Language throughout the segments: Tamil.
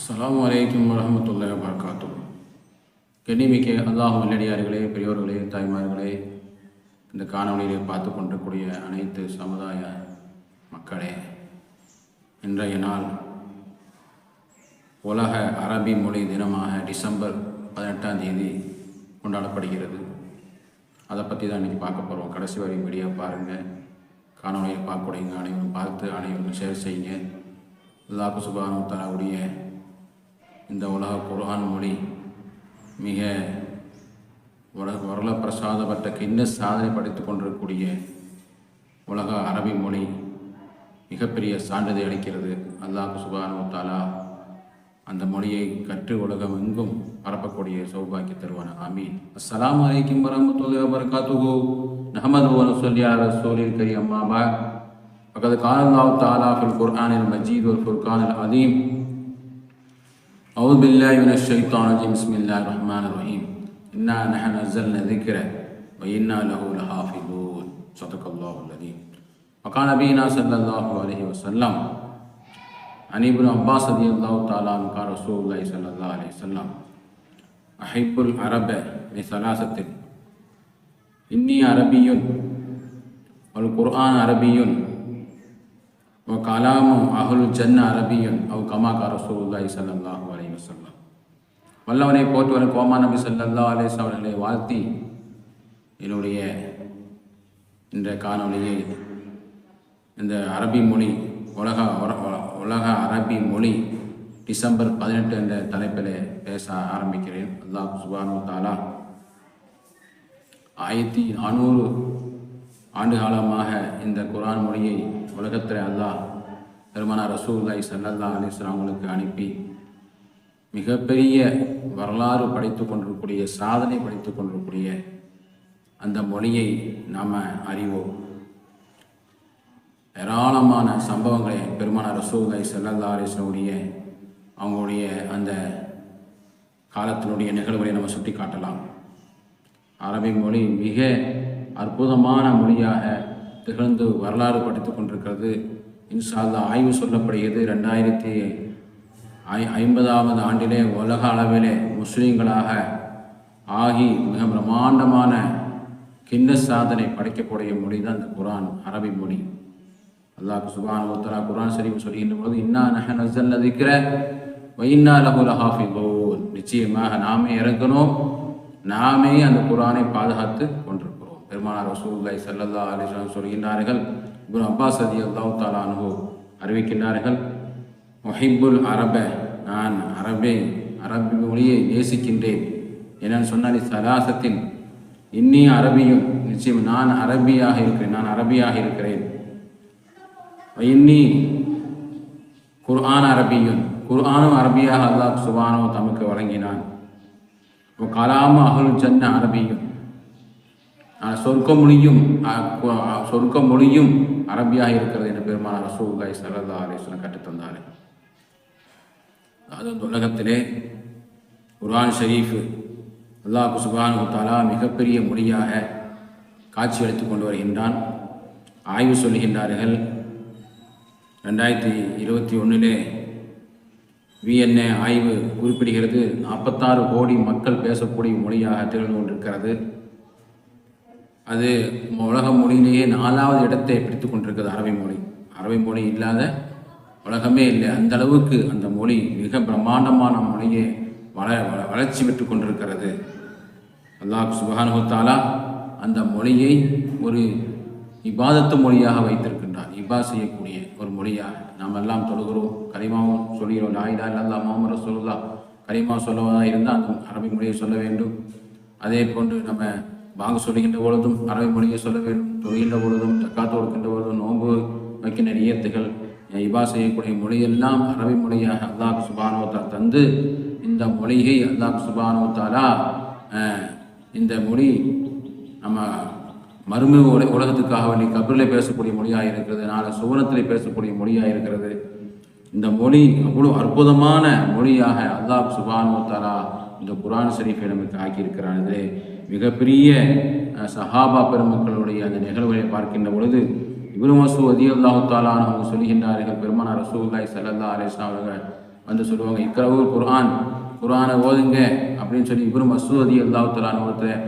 அஸ்லாம் வலைக்கம் வரஹ்மத்துல்லாஹி வரகாத்தூர் கண்ணிமிக்க அல்லாஹ் நல்லடியார்களே பெரியோர்களே தாய்மார்களே இந்த காணொலியிலே பார்த்து கொண்டிருக்கூடிய அனைத்து சமுதாய மக்களே இன்றைய நாள் உலக அரபி மொழி தினமாக டிசம்பர் பதினெட்டாம் தேதி கொண்டாடப்படுகிறது. அதை பற்றி தான் இன்றைக்கி பார்க்க போகிறோம் கடைசி வரை வீடியோ பாருங்கள் காணொலியை பார்க்கக்கூடிய அனைவரும் பார்த்து அனைவரும் ஷேர் செய்யுங்க. அல்லாஹ் சுபானு தரக்கூடிய இந்த உலக குரான் மொழி மிக உலக வரல பிரசாதப்பட்ட கின்னஸ் சாதனை படித்து கொண்டிருக்கக்கூடிய உலக அரபி மொழி மிகப்பெரிய சான்றிதழ் அளிக்கிறது. அல்லாஹ் சுபானு தாலா அந்த மொழியை கற்று உலகம் எங்கும் பரப்பக்கூடிய சௌபாக்கி தருவான அமீன் அஸ்லாம் வலைக்கம் வரமத்துல்லா வரகாத்துகு நஹமது சொல்லி ரசூலில் அம்மாபா பகது காலந்தாவு தாலா ஃபில் குர்ஆனில் மஜீத் ஒரு குர்கானில் அதீம் أعوذ بالله من الشيطان الرجيم. بسم الله الرحمن الرحيم. إنا نحن نزلنا الذكر وإنا له لحافظون. صدق الله العظيم. وقال نبينا صلى الله عليه وسلم عن ابن عباس رضي الله تعالى عنه قال رسول الله صلى الله عليه وسلم أحب العرب لثلاثة. إني عربي والقرآن عربي. ஓ கலாமும் அகலு ஜன்ன அரபியன் அவ் கமா கரசூல்லாய் சல்லாஹூ அலி வசல்லாம் வல்லவனை போற்றுவர கோமா நபி சல்லா அலேஸ் அவர்களை வாழ்த்தி என்னுடைய இந்த காணொலியை இந்த அரபி மொழி உலக உலக அரபி மொழி டிசம்பர் பதினெட்டு என்ற தலைப்பில் பேச ஆரம்பிக்கிறேன் அல்லாஹ் சுபானு தாலா ஆயிரத்தி நானூறு ஆண்டு காலமாக இந்த குரான் மொழியை உலகத்தில் அல்லாஹ் பெருமானார் ரசூல்லாய் சல்லல்லா அலிஸ்லாம் அவங்களுக்கு அனுப்பி மிகப்பெரிய வரலாறு படைத்து கொண்டிருக்கக்கூடிய சாதனை படைத்து கொண்டிருக்கக்கூடிய அந்த மொழியை நாம் அறிவோம். ஏராளமான சம்பவங்களை பெருமானார் ரசூல்லாய் சல்லல்லா அலிஸ்லமுடைய அவங்களுடைய அந்த காலத்தினுடைய நிகழ்வுகளை நம்ம சுட்டி காட்டலாம் அரபி மொழி மிக அற்புதமான மொழியாக திகழ்ந்து வரலாறு படித்து கொண்டிருக்கிறது. இன்ஷால்லா ஆய்வு சொல்லப்படுகிறது. ரெண்டாயிரத்தி ஐ ஐம்பதாவது ஆண்டிலே உலக அளவிலே முஸ்லீம்களாக ஆகி மிக பிரமாண்டமான கிண்ண சாதனை படைக்கக்கூடிய மொழி தான் இந்த குரான் அரபி மொழி. அல்லாஹ் சுபான் உத்தரா குரான் ஷரீஃப் சொல்கின்ற பொழுது இன்னா நஹ நஸல்ல திக்ர வைன்னா இன்னா நிச்சயமாக நாமே இறக்கணும் நாமே அந்த குரானை பாதுகாத்து கொண்டிருக்கோம். பெருமானார் ரசூலுல்லாஹி செல்லல்லா அலைஹி சொல்கின்றார்கள். குரு அப்பாஸ் ரலியல்லாஹு தாலா அன்ஹு அறிவிக்கின்றார்கள் மொஹிபுல் அரப நான் அரபை அரபி மொழியை நேசிக்கின்றேன். என்னன்னு சொன்னால் சலாசத்தின் இன்னி அரபியும் நிச்சயம் நான் அரபியாக இருக்கிறேன் நான் அரபியாக இருக்கிறேன். இன்னி குர்ஆன் அரபியும் குர்ஆனும் அரபியாக அல்லாஹ் சுபானோ தமக்கு வழங்கினான். கலாம் அகல் ஜன்ன அரபியும் சொர்க்க மொழியும் சொர்க்க மொழியும் அரபியாக இருக்கிறது என்று பெருமான ரசூகாய் சரதா அலிஸ்லாம் கற்றுத்தந்தார் அது இந்த உலகத்திலே குர்ஆன் ஷரீஃப் அல்லாஹ் சுபானு தாலா மிகப்பெரிய மொழியாக காட்சி அளித்துக் கொண்டு வருகின்றான். ஆய்வு சொல்கின்றார்கள். ரெண்டாயிரத்தி இருபத்தி ஒன்றிலே விஎன்ஏ ஆய்வு குறிப்பிடுகிறது. நாற்பத்தாறு கோடி மக்கள் பேசக்கூடிய மொழியாக திகழ்ந்து கொண்டிருக்கிறது. அது உலக மொழியிலேயே நாலாவது இடத்தை பிடித்து கொண்டிருக்கிறது அரபி மொழி. அரபி மொழி இல்லாத உலகமே இல்லை. அந்த அளவுக்கு அந்த மொழி மிக பிரம்மாண்டமான மொழியை வள வள- வளர்ச்சி பெற்று கொண்டிருக்கிறது. அல்லாஹ் சுபஹானஹு அந்த மொழியை ஒரு இபாதத்து மொழியாக வைத்திருக்கின்றார். இபா செய்யக்கூடிய ஒரு மொழியாக நாம் எல்லாம் தொழுகிறோம் கரிமாவும் சொல்கிறோம். லாயிலா இல்லல்லா மாமர ரசூலுல்லா கரிமா சொல்லுவதாக இருந்தால் அந்த அரபி மொழியை சொல்ல வேண்டும். அதே போன்று நம்ம வாங்க சொல்லுகின்ற பொழுதும் அரபி மொழியை சொல்ல வேண்டும். தொழுகின்ற பொழுதும் தக்காத்து கொடுக்கின்ற பொழுதும் நோன்பு வைக்கின்ற நியத்துகள் இபா செய்யக்கூடிய மொழியெல்லாம் அரபி மொழியாக அல்லாஹ் சுபானோத்தா தந்து இந்த மொழியை அல்லாஹ் சுபானோத்தாலா இந்த மொழி நம்ம மறுமை உல உலகத்துக்காக வேண்டி கபிரில் பேசக்கூடிய மொழியாக இருக்கிறது நாளை சுவனத்தில் பேசக்கூடிய மொழியாக இருக்கிறது. இந்த மொழி அவ்வளோ அற்புதமான மொழியாக அல்லாஹ் சுபானு இந்த குரான் ஷரீஃபை நமக்கு ஆக்கியிருக்கிறான் இதிலே. மிகப்பெரிய சஹாபா பெருமக்களுடைய அந்த நிகழ்வுகளை பார்க்கின்ற பொழுது இப்னு மசூ அதி அல்லாஹு தாலான்னு அவங்க சொல்கின்றார்கள் பெருமானார் ரசூல்லாய் ஸல்லல்லாஹு அலைஹி அவர்கள் வந்து சொல்லுவாங்க இக்கரவு குர்ஆன் குரானை ஓதுங்க அப்படின்னு சொல்லி இவரும் மசூதி அல்லாஹுத்தலான ஒருத்தர்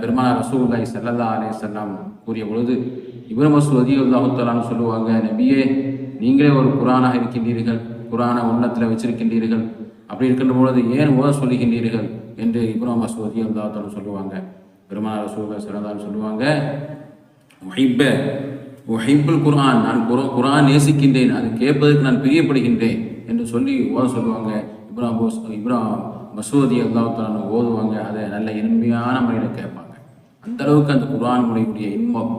பெருமானார் ரசூல்லாய் சல்லல்லா அலைஹி வஸல்லம் கூறிய பொழுது இப்னு மசூதி அல்லாஹுத்தலான்னு சொல்லுவாங்க நபியே நீங்களே ஒரு குரானாக இருக்கின்றீர்கள் குரானை உள்ளத்தில் வச்சிருக்கின்றீர்கள் அப்படி இருக்கின்ற பொழுது ஏன் ஓத சொல்லுகின்றீர்கள்? என்று இப்ராம் மசூதி அல்லாத்தாலும் சொல்லுவாங்க. பெருமானார் ரசூலுல்லாஹி சிறந்தாலும் சொல்லுவாங்க ஒஹிப்ப ஒஹிப்புல் குரான் நான் குர குரான் நேசிக்கின்றேன் அது கேட்பதற்கு நான் பிரியப்படுகின்றேன் என்று சொல்லி ஓத சொல்லுவாங்க. இப்ராம் போஸ் இப்ராம் மசூதி அல்லாத்தாலும் ஓதுவாங்க அதை நல்ல இனிமையான முறையில் கேட்பாங்க. அந்த அளவுக்கு அந்த குரான் மொழியுடைய இன்பம்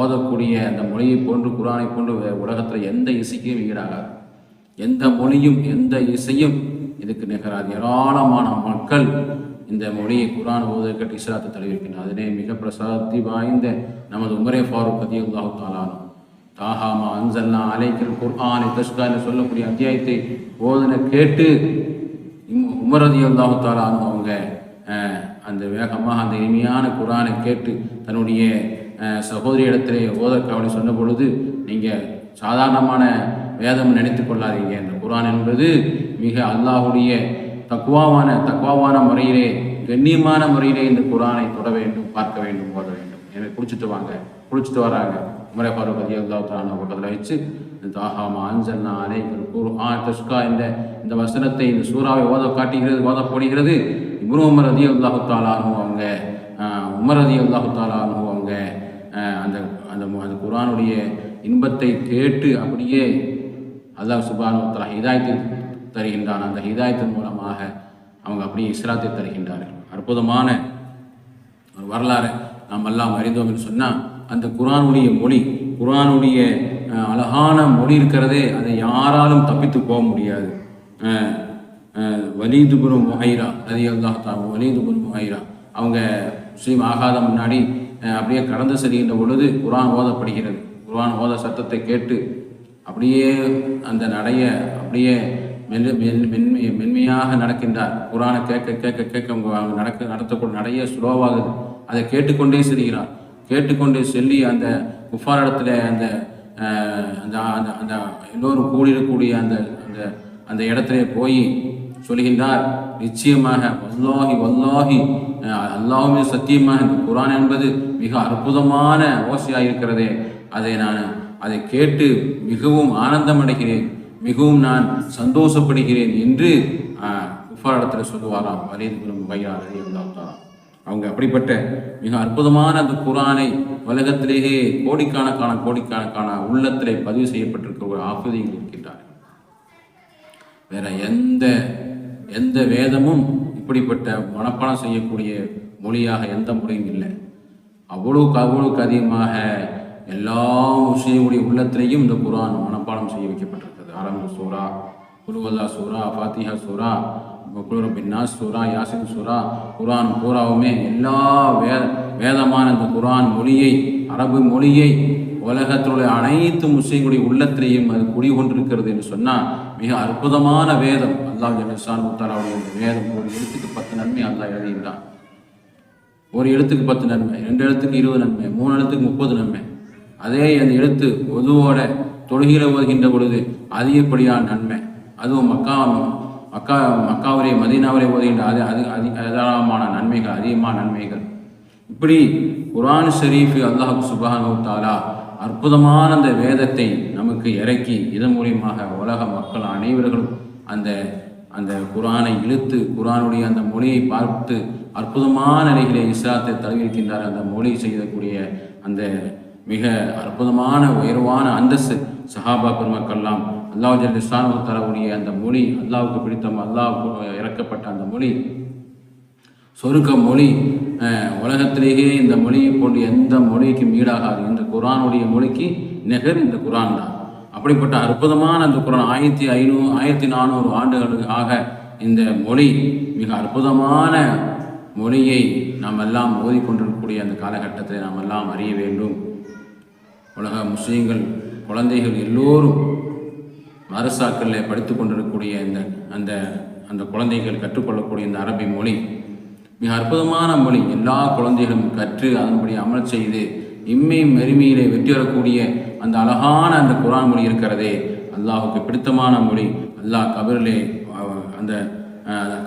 ஓதக்கூடிய அந்த மொழியை போன்று குரானை போன்று உலகத்தில் எந்த இசைக்கும் ஈடாகாது. எந்த மொழியும் எந்த இசையும் இதுக்கு நிகராக ஏராளமான மக்கள் இந்த மொழியை குரான் ஓதுவதற்கு இஸ்லாத்தை தழுவிருக்கின்றனர் அதனே மிக பிரசாதி வாய்ந்த நமது உமரே ஃபாரூக் அதி அல்லாஹு தாலானு தாஹாமா அன்சல்லா அலைக்கிற குர்ஆனை தஸ்கா என்று சொல்லக்கூடிய அத்தியாயத்தை ஓதனை கேட்டு இம்- உமர் தாலானு அவங்க அந்த வேகமாக அந்த இனிமையான குரானை கேட்டு தன்னுடைய சகோதரி இடத்திலே ஓதற்கு அவளை சொன்ன பொழுது நீங்கள் சாதாரணமான வேதம் நினைத்து கொள்ளாதீங்க. இந்த குரான் என்பது மிக அல்லாஹுடைய தக்குவாவான தக்குவாவான முறையிலே கண்ணியமான முறையிலே இந்த குரானை தொட வேண்டும் பார்க்க வேண்டும் ஓத வேண்டும். எனவே குளிச்சுட்டு வாங்க. குளிச்சுட்டு வராங்க. உமரே ஃபாரூக் அதி அல்லாஹ் தாலான பக்கத்தில் வச்சு தாஹாமா அஞ்சன்னா அலை குரு ஆ தஸ்கா இந்த இந்த வசனத்தை இந்த சூறாவை ஓத காட்டுகிறது ஓதப்படுகிறது இப்ரு உமர் அதி அல்லாஹு தாலானு அவங்க உமர் அதி அல்லாஹு அவங்க அந்த அந்த அந்த குரானுடைய இன்பத்தை கேட்டு அப்படியே அல்லாஹ் சுபானு தலா ஹிதாயத்தை தருகின்றான். அந்த ஹிதாயத்தின் மூலமாக அவங்க அப்படியே இஸ்லாத்தை தருகின்றார்கள். அற்புதமான ஒரு வரலாறு நாம் எல்லாம் அறிந்தோம் என்று சொன்னால் அந்த குரானுடைய மொழி குரானுடைய அழகான மொழி இருக்கிறதே அதை யாராலும் தப்பித்து போக முடியாது. வலிதுபுரம் முஹைரா அது அல்லாஹ் வலிதுபுரம் முஹைரா. அவங்க முஸ்லீம் ஆகாத முன்னாடி அப்படியே கடந்து செல்கின்ற பொழுது குரான் ஓதப்படுகிறது. குரான் ஓத சத்தத்தை கேட்டு அப்படியே அந்த நடைய அப்படியே மெல்லு மென் மென்மை மென்மையாக நடக்கின்றார். குரானை கேட்க கேட்க கேட்க நடக்க நடத்தக்கூடிய நிறைய ஸ்லோவாகுது அதை கேட்டுக்கொண்டே செல்கிறார். கேட்டுக்கொண்டே செல்லி அந்த குஃபாரிடத்தில் அந்த அந்த அந்த அந்த எல்லோரும் கூடியிருக்கக்கூடிய அந்த அந்த அந்த இடத்திலே போய் சொல்கின்றார் நிச்சயமாக வல்லாஹி வல்லாஹி அஹ், அல்லாஹுமே சத்தியமாக இந்த குரான் என்பது மிக அற்புதமான ஓசையாக இருக்கிறதே அதை நான் அதை கேட்டு மிகவும் ஆனந்தம் அடைகிறேன் மிகவும் நான் சந்தோஷப்படுகிறேன் என்று குஃபாரிடத்தில் சொல்லுவாராம். வலிது வையார் அவங்க அப்படிப்பட்ட மிக அற்புதமான அந்த குரானை உலகத்திலேயே கோடிக்கணக்கான கோடிக்கணக்கான உள்ளத்திலே பதிவு செய்யப்பட்டிருக்க ஒரு ஆஃபதிகள் இருக்கின்றார்கள். வேற எந்த எந்த வேதமும் இப்படிப்பட்ட மனப்பாடம் செய்யக்கூடிய மொழியாக எந்த முறையும் இல்லை. அவ்வளவுக்கு அவ்வளவுக்கு அதிகமாக எல்லா விஷயங்களுடைய உள்ளத்திலையும் இந்த குரான் மனப்பாடம் செய்ய வைக்கப்பட்டிருக்கு ஆரம்ப சூரா குருவல்லா சூரா ஃபாத்திஹா சூரா பின்னாஸ் சூரா யாசின் சூரா குரான் பூராவுமே எல்லா வே வேதமான இந்த குரான் மொழியை அரபு மொழியை உலகத்தினுடைய அனைத்து முஸ்லீம்களுடைய உள்ளத்திலேயும் அது குடிகொண்டிருக்கிறது என்று சொன்னால் மிக அற்புதமான வேதம். அல்லாஹ் ஜனசான் முத்தாராவுடைய இந்த வேதம் ஒரு எழுத்துக்கு பத்து நன்மை அல்லாஹ் எழுதியிருந்தான். ஒரு எழுத்துக்கு பத்து நன்மை ரெண்டு எழுத்துக்கு இருபது நன்மை மூணு எழுத்துக்கு முப்பது நன்மை. அதே அந்த எழுத்து பொதுவோட தொழுகிற ஓதுகின்ற பொழுது அதிகப்படியான நன்மை. அதுவும் மக்கா மக்கா மக்காவரே மதீனாவரே ஓதுகின்ற அது அது அதி ஏராளமான நன்மைகள் அதிகமான நன்மைகள். இப்படி குரான் ஷரீஃப் அல்லாஹு சுப்ஹானஹு அற்புதமான அந்த வேதத்தை நமக்கு இறக்கி இதன் மூலியமாக உலக மக்கள் அனைவர்களும் அந்த அந்த குரானை இழுத்து குர்ஆனுடைய அந்த மொழியை பார்த்து அற்புதமான நிலையிலே இஸ்லாத்தை தழுவிருக்கின்றார் அந்த மொழி செய்யக்கூடிய அந்த மிக அற்புதமான உயர்வான அந்தஸ்து சஹாபா பெருமக்கள்லாம் அல்லாஹ் ஜல்லிஸ்லானு தரக்கூடிய அந்த மொழி அல்லாவுக்கு பிடித்த அல்லாவுக்கு இறக்கப்பட்ட அந்த மொழி சொருக்க மொழி உலகத்திலேயே இந்த மொழியை போன்று எந்த மொழிக்கும் ஈடாகாது. இந்த குரானுடைய மொழிக்கு நிகர் இந்த குரான் தான். அப்படிப்பட்ட அற்புதமான அந்த குரான் ஆயிரத்தி ஐநூறு ஆயிரத்தி நானூறு ஆண்டுகளுக்கு ஆக இந்த மொழி மிக அற்புதமான மொழியை நாம் எல்லாம் ஓதிக்கொண்டிருக்கக்கூடிய அந்த காலகட்டத்தை நாம் எல்லாம் அறிய வேண்டும். உலக முஸ்லீம்கள் குழந்தைகள் எல்லோரும் அரசாக்களில் படித்து கொண்டிருக்கக்கூடிய இந்த அந்த அந்த குழந்தைகள் கற்றுக்கொள்ளக்கூடிய இந்த அரபி மொழி மிக அற்புதமான மொழி. எல்லா குழந்தைகளும் கற்று அதன்படி அமல் செய்து இம்மை மெருமையிலே வெற்றி வரக்கூடிய அந்த அழகான அந்த குரான் மொழி இருக்கிறதே. அல்லாஹுக்கு பிடித்தமான மொழி. அல்லாஹ் கபரிலே அந்த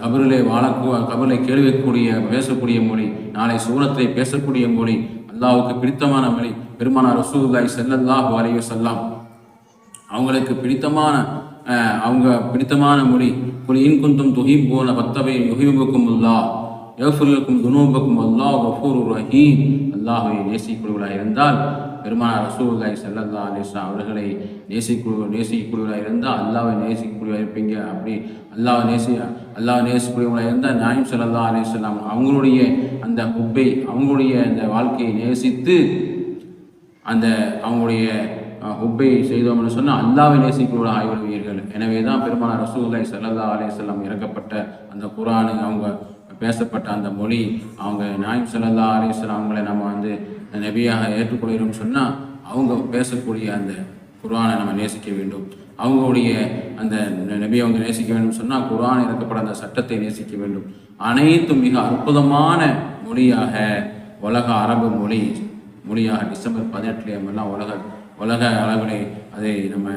கபரிலே வாழக்கூ கபரிலே கேள்விக்கூடிய பேசக்கூடிய மொழி. நாளை சூரத்திலே பேசக்கூடிய மொழி. அல்லாவுக்கு பிடித்தமான மொழி. பெருமானார் ரசூலுல்லாஹி செல்லல்லாஹ் அலைஹி வஸல்லம். அவங்களுக்கு பிடித்தமான அவங்க பிடித்தமான மொழி. குல் இன் குந்தும் துஹிப்பூன பத்தவை யுஹிபுக்கும் அல்லாஹ் யஃபுலுக்கும் துனூபக்கும் அல்லாஹ் கஃபூர் ரஹீம். அல்லாஹ்வை நேசிக்கொள்வதாக இருந்தால் பெருமானார் ரசூலுல்லாஹி செல்லல்லா அலிஸ்லா அவர்களை நேசிக்கூடிய நேசிக்கக்கூடியவனாக இருந்தால் அல்லாவை நேசிக்கக்கூடியவர்களாக இருப்பீங்க. அப்படி அல்லாஹ் நேசி அல்லாஹ் நேசிக்கக்கூடியவர்களாக இருந்தால் நாயம் ஸல்லல்லாஹு நேசலாம் அவங்களுடைய அந்த குப்பை அவங்களுடைய அந்த வாழ்க்கையை நேசித்து அந்த அவங்களுடைய அஹ், ஹுப்பை செய்தோம்னு சொன்னால் அல்லாவை நேசிக்கூட ஆய்வுவீர்கள் எனவே தான் பெருமான ரசூலை ஸல்லல்லாஹு அலேசல்லாம் இறக்கப்பட்ட அந்த குரானு அவங்க பேசப்பட்ட அந்த மொழி அவங்க நாயம் செல்லல்லா அலைஹி அவங்களை அவங்கள நம்ம வந்து நபியாக ஏற்றுக்கொள்கிறோம்னு சொன்னால் அவங்க பேசக்கூடிய அந்த குர்ஆனை நம்ம நேசிக்க வேண்டும். அவங்களுடைய அந்த நபி அவங்க நேசிக்க வேண்டும் சொன்னால் குர்ஆன் இறக்கப்பட அந்த சட்டத்தை நேசிக்க வேண்டும். அனைத்தும் மிக அற்புதமான மொழியாக உலக அரபு மொழி மொழியாக டிசம்பர் பதினெட்டுலேயே எல்லாம் உலக உலக அளவிலே அதை நம்ம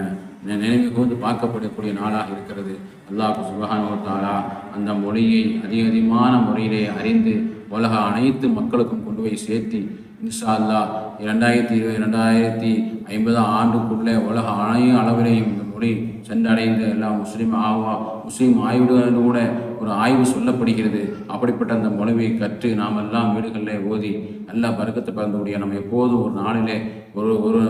நினைவு கூர்ந்து பார்க்கப்படக்கூடிய நாளாக இருக்கிறது. அல்லாஹ் சுபஹானுவத்தாலா அந்த மொழியை அதிக அதிகமான முறையிலே அறிந்து உலக அனைத்து மக்களுக்கும் கொண்டு போய் சேர்த்தி இன்ஷா அல்லாஹ் இரண்டாயிரத்தி இருபது ரெண்டாயிரத்தி ஐம்பதாம் ஆண்டுக்குள்ளே உலக அனைத்து அளவிலையும் இந்த மொழி சென்றடைந்து எல்லாம் முஸ்லீம் ஆவா முஸ்லீம் ஆய்வுகளோடு கூட ஒரு ஆய்வு சொல்லப்படுகிறது. அப்படிப்பட்ட அந்த மொழியை கற்று நாம் எல்லாம் வீடுகளில் ஓதி நல்லா பறக்கத்தை பறந்தக்கூடிய நம்ம எப்போதும் ஒரு நாளிலே ஒரு ஒரு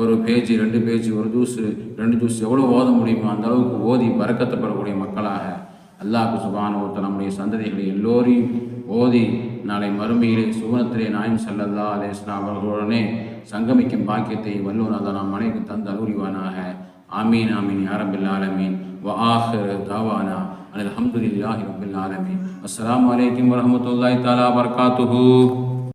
ஒரு பேஜ் ரெண்டு பேஜ் ஒரு ஜூஸ் ரெண்டு ஜூஸ் எவ்வளோ ஓத முடியுமோ அந்த அளவுக்கு ஓதி பறக்கத்தை பெறக்கூடிய மக்களாக. அல்லாஹ் சுபானுவத்த நம்முடைய சந்ததிகளை எல்லோரையும் ஓதி நாளை மறுமையிலே சுவனத்திலே நாயம் சல்லல்லா அலேஸ்லா அவர்களுடனே சங்கமிக்கும் பாக்கியத்தை வல்லுநாதா நாம் அனைத்து தந்து அருள்வானாக. ஆமீன் ஆமீன் யாரபில் ஆலமீன். வ ஆஹர் தாவானா அலமதுல்லாஹி ரபில் ஆலமீன். அஸ்லாம் வலைக்கம் வரமத்துல்லாய் தாலா வர்காத்துஹூ